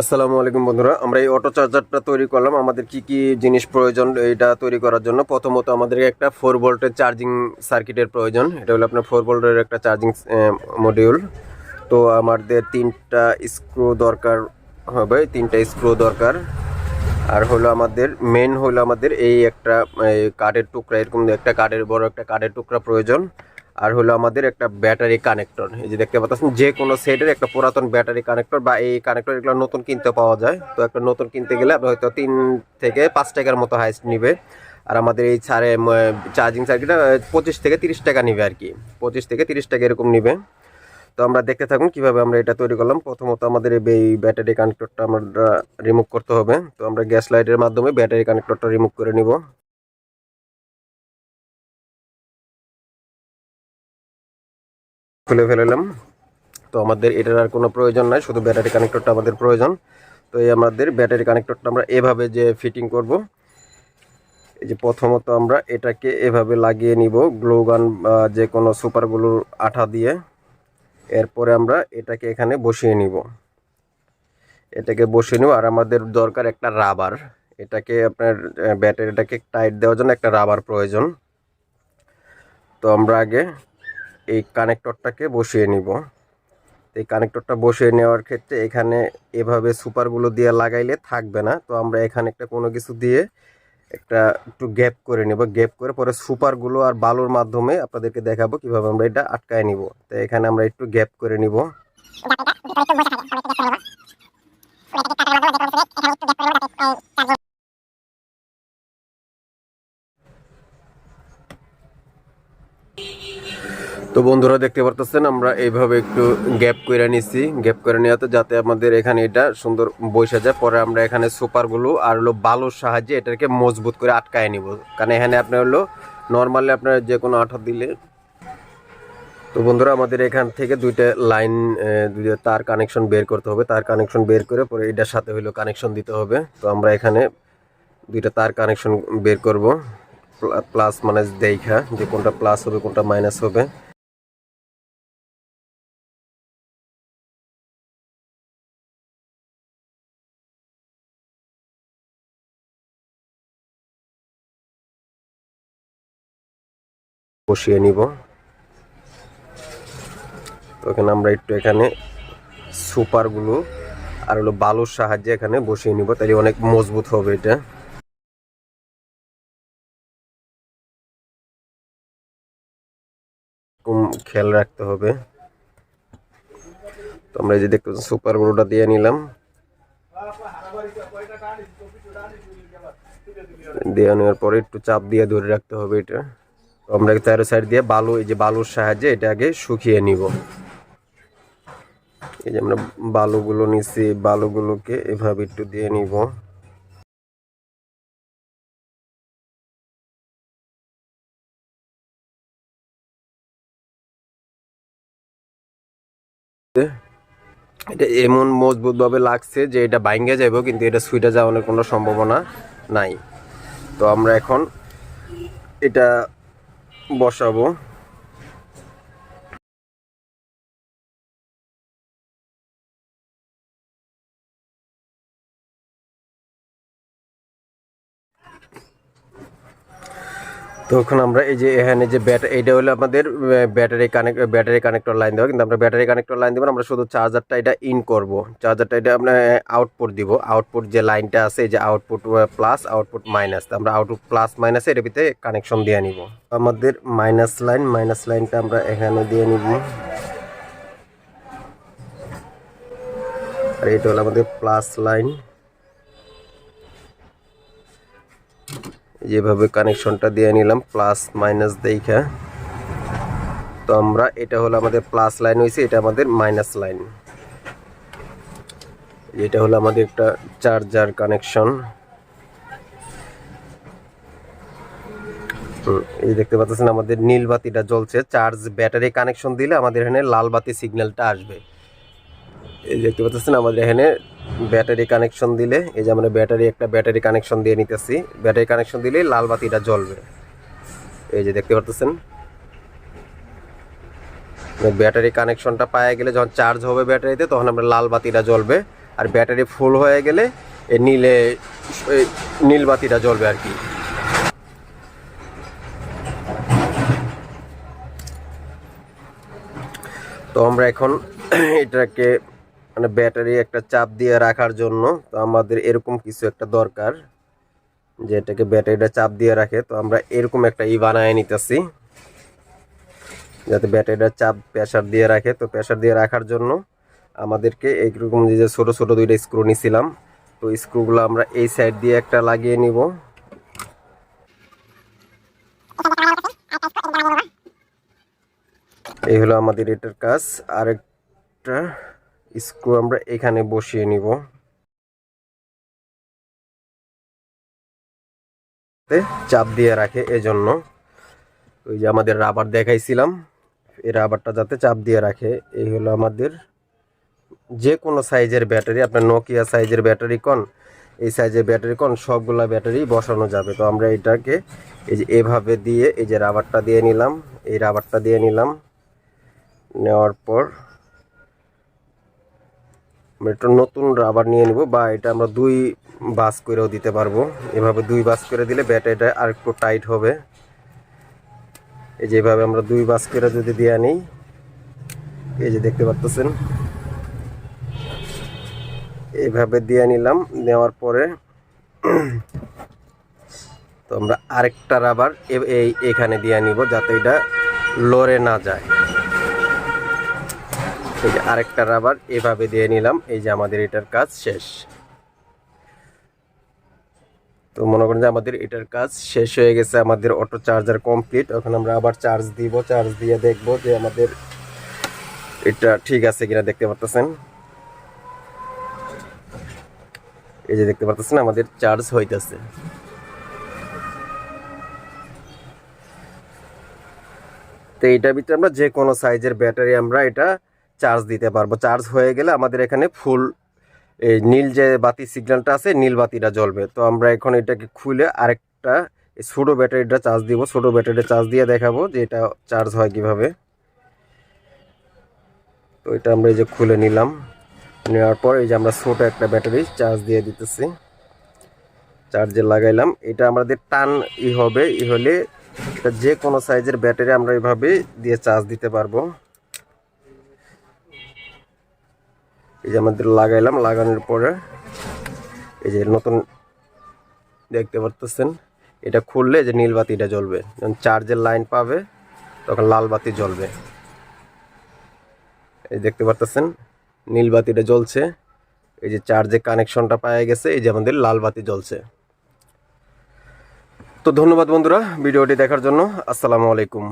আসসালামু আলাইকুম বন্ধুরা, আমরা এই অটো চার্জারটা তৈরি করলাম। আমাদের কি কি জিনিস প্রয়োজন এটা তৈরি করার জন্য? প্রথমত আমাদের একটা ফোর ভোল্টের চার্জিং সার্কিটের প্রয়োজন। এটা হলো আপনার ফোর ভোল্টের একটা চার্জিং মডিউল তো আমাদের তিনটা স্ক্রু দরকার হবে, তিনটা স্ক্রু দরকার। আর হলো আমাদের মেন হলো আমাদের এই একটা কাঠের টুকরা, এরকম একটা কাঠের, বড় একটা কাঠের টুকরা প্রয়োজন। আর হলো আমাদের একটা ব্যাটারি কানেক্টর। এই যে দেখতে পাচ্ছেন, যে কোনো সেটের একটা পুরাতন ব্যাটারি কানেক্টর বা এই কানেক্টর এগুলো নতুন কিনতে পাওয়া যায়। তো একটা নতুন কিনতে গেলে আপনার হয়তো তিন থেকে পাঁচ টাকার মতো হাইস্ট নিবে। আর আমাদের এই ছাড়ে চার্জিং সার্কিটটা পঁচিশ থেকে তিরিশ টাকা নিবে আর কি। পঁচিশ থেকে তিরিশ টাকা এরকম নিবে। তো আমরা দেখতে থাকুন কীভাবে আমরা এটা তৈরি করলাম। প্রথমত আমাদের এই ব্যাটারি কানেক্টরটা আমরা রিমুভ করতে হবে। তো আমরা গ্যাস লাইটের মাধ্যমে ব্যাটারি কানেক্টরটা রিমুভ করে নিব। খুলে ফেলালাম। তো আমাদের এটার আর কোনো প্রয়োজন নাই, শুধু ব্যাটারি কানেক্টরটা আমাদের প্রয়োজন। তো এই আমাদের ব্যাটারি কানেক্টরটা আমরা এভাবে যে ফিটিং করব, এই যে প্রথমত আমরা এটাকে এভাবে লাগিয়ে নিব গ্লোগান যে কোনো সুপারগুলোর আঠা দিয়ে। এরপরে আমরা এটাকে এখানে বসিয়ে নিব। এটাকে বসিয়ে নিব, আর আমাদের দরকার একটা রাবার। এটাকে আপনার ব্যাটারিটাকে টাইট দেওয়ার জন্য একটা রাবার প্রয়োজন। তো আমরা আগে এই কানেক্টরটাকে বসিয়ে নিব। এই কানেক্টরটা বসিয়ে নেওয়ার ক্ষেত্রে এখানে এভাবে সুপারগুলো দিয়ে লাগাইলে থাকবে না। তো আমরা এখানে একটা কোনো কিছু দিয়ে একটা একটু গ্যাপ করে নেব। গ্যাপ করে পরে সুপারগুলো আর বালুর মাধ্যমে আপনাদেরকে দেখাবো কীভাবে আমরা এটা আটকায় নিব। তো এখানে আমরা একটু গ্যাপ করে নিব। তো বন্ধুরা দেখতে পারতেছেন, আমরা এইভাবে একটু গ্যাপ করে নিছি। গ্যাপ করে নেওয়াতে যাতে আমাদের এখানে এটা সুন্দর বসে যায়। পরে আমরা এখানে সুপারগুলো আর হলো বালুর সাহায্যে এটাকে মজবুত করে আটকায় নিব। কারণ এখানে আপনার হলো নর্মালি আপনার যে কোনো আঠা দিলে। তো বন্ধুরা, আমাদের এখান থেকে দুইটা লাইন দুইটা তার কানেকশন বের করতে হবে। তার কানেকশন বের করে পরে এটার সাথে হলো কানেকশন দিতে হবে। তো আমরা এখানে দুইটা তার কানেকশন বের করব। প্লাস মানে দেখা যে কোনটা প্লাস হবে, কোনটা মাইনাস হবে। বসিয়ে নিব। তো এখানে আমরা একটু এখানে সুপারগুলো আর হলো বালুর সাহায্যে এখানে বসিয়ে নিব। তাহলে অনেক মজবুত হবে এটা। খেয়াল রাখতে হবে। তো আমরা এই যে দেখতে সুপার গুলোটা দিয়ে নিলাম। দিয়ে নেওয়ার পরে একটু চাপ দিয়ে ধরে রাখতে হবে এটা। তো আমরা চারো সাইড দিয়ে বালু, এই যে বালুর সাহায্যে এটা আগে শুকিয়ে নিব। এই যে আমরা বালুগুলো নিচ্ছি বালুগুলোকে এভাবে একটু দিয়ে নিব। এটা এমন মজবুত ভাবে লাগছে যে এটা বাইঙ্গে যাইব, কিন্তু এটা সুইটা যাওয়ানোর কোনো সম্ভাবনা নাই। তো আমরা এখন এটা বসাবো। তখন আমরা এই যে এখানে যে ব্যাটারি এটা হলো আমাদের battery connect battery connector line দেওয়া। কিন্তু আমরা ব্যাটারি কানেক্টর লাইন দেবো আমরা শুধু চার্জারটা এটা ইন করব। চার্জারটা এটা আমরা আউটপুট দিব। আউটপুট যে লাইনটা আছে, এই যে আউটপুট প্লাস আউটপুট মাইনাস আমরা আউটপুট প্লাস মাইনাস এর ভিতরে কানেকশন দিয়ে নিব। আমাদের মাইনাস লাইন মাইনাস লাইনটা আমরা এখানে দিয়ে নিব। আর এটা হলো আমাদের প্লাস লাইন যেভাবে কানেকশনটা দিয়ে নিলাম প্লাস মাইনাস দেখা। তো আমরা, এটা হলো আমাদের প্লাস লাইন হয়েছে এটা আমাদের মাইনাস লাইন এটা হলো আমাদের একটা চার্জার কানেকশন এই দেখতে পাচ্ছেন আমাদের নীল বাতিটা জ্বলছে। চার্জ ব্যাটারি কানেকশন দিলে আমাদের এখানে লাল বাতি সিগন্যালটা আসবে। এই দেখতে পাচ্ছেন আমাদের এখানে ব্যাটারি কানেকশন দিলে, এই যে আমরা ব্যাটারি, একটা ব্যাটারি কানেকশন দিয়ে নিতেছি। ব্যাটারি কানেকশন দিলে লাল বাতিটা জ্বলবে। এই যে দেখতে পাচ্ছেন ব্যাটারি কানেকশনটা পাওয়া গেলে যখন চার্জ হবে ব্যাটারিতে, তখন আমরা লাল বাতিটা জ্বলবে। আর ব্যাটারি ফুল হয়ে গেলে নীলে নীল বাতিটা জ্বলবে আর কি। তো আমরা এখন এটাকে মানে ব্যাটারি একটা চাপ দিয়ে রাখার জন্য তো আমাদের এরকম কিছু একটা দরকার যে এটাকে ব্যাটারিটা চাপ দিয়ে রাখে। তো আমরা এরকম একটা ই বানায় নিতেছি যাতে ব্যাটারিটা চাপ প্রেশার দিয়ে রাখে। তো প্রেশার দিয়ে রাখার জন্য আমাদেরকে এইরকম যে ছোটো ছোটো দুইটা স্ক্রু নিছিলাম। তো স্ক্রুগুলো আমরা এই সাইড দিয়ে একটা লাগিয়ে নিব। এই হলো আমাদের এটার কাজ। আরেকটা স্ক্রু আমরা এখানে বসিয়ে নিব। চাপ দিয়ে রাখে এজন্য। ওই যে আমাদের রাবার দেখাইছিলাম, এই রাবারটা যাতে চাপ দিয়ে রাখে, এই হলো আমাদের যে কোনো সাইজের ব্যাটারি, আপনার নোকিয়া সাইজের ব্যাটারি কন, এই সাইজের ব্যাটারি কন, সবগুলা ব্যাটারি বসানো যাবে। তো আমরা এটাকে এই যে এভাবে দিয়ে এই যে রাবারটা দিয়ে নিলাম, এই রাবারটা দিয়ে নিলাম। নেওয়ার পর আমরা নতুন রাবার নিয়ে নিব বা এটা আমরা দুই বাস করেও দিতে পারব। এভাবে দুই বাস করে দিলে ব্যাটারিটা আর একটু টাইট হবে। এই যেভাবে আমরা দুই বাস করে যদি দিয়ে নিই এই যে দেখতে পাচ্ছেন এইভাবে দিয়ে নিলাম, নেওয়ার পরে তো আমরা আরেকটা রাবার এই এখানে দিয়ে নিব যাতে এটা লড়ে না যায়। এই যে আরেকটা রাবার এভাবে দিয়ে নিলাম। এই যে আমাদের এটার কাজ শেষ। তো মনে করেন যে আমাদের এটার কাজ শেষ হয়ে গেছে, আমাদের অটো চার্জার কমপ্লিট এখন আমরা আবার চার্জ দিব চার্জ দিয়ে দেখব যে আমাদের এটা ঠিক আছে কিনা দেখতে পারতেছেন। এই যে দেখতে পারতেছেন, আমাদের চার্জ হইতেছে। তো এইটার ভিতরে আমরা যে কোনো সাইজের ব্যাটারি আমরা এটা চার্জ দিতে পারব। চার্জ হয়ে গেলে আমাদের এখানে ফুল এই নীল যে বাতি সিগন্যালটা আছে, নীল বাতিটা জ্বলবে। তো আমরা এখন এটাকে খুলে আরেকটা ছোটো ব্যাটারিটা চার্জ দিব। ছোটো ব্যাটারিটা চার্জ দিয়ে দেখাবো যে এটা চার্জ হয় কীভাবে। তো এটা আমরা এই যে খুলে নিলাম। নেওয়ার পর এই যে আমরা ছোটো একটা ব্যাটারি চার্জ দিয়ে দিতেছি। চার্জে লাগাইলাম। এটা আমাদের টান ই হবে। ই হলে যে কোনো সাইজের ব্যাটারি আমরা এভাবে দিয়ে চার্জ দিতে পারব। এই যে আমাদের লাগাইলাম, লাগানোর পরে এই যে নতুন দেখতে পারতেছেন, এটা খুললে যে নীল বাতিটা জ্বলবে। যখন চার্জের লাইন পাবে, তখন লাল বাতি জ্বলবে। এই দেখতে পারতেছেন, নীল বাতিটা জ্বলছে। এই যে চার্জে কানেকশনটা পাওয়া গেছে, এই যে আমাদের লাল বাতি জ্বলছে। তো ধন্যবাদ বন্ধুরা, ভিডিওটি দেখার জন্য। আসসালামু আলাইকুম।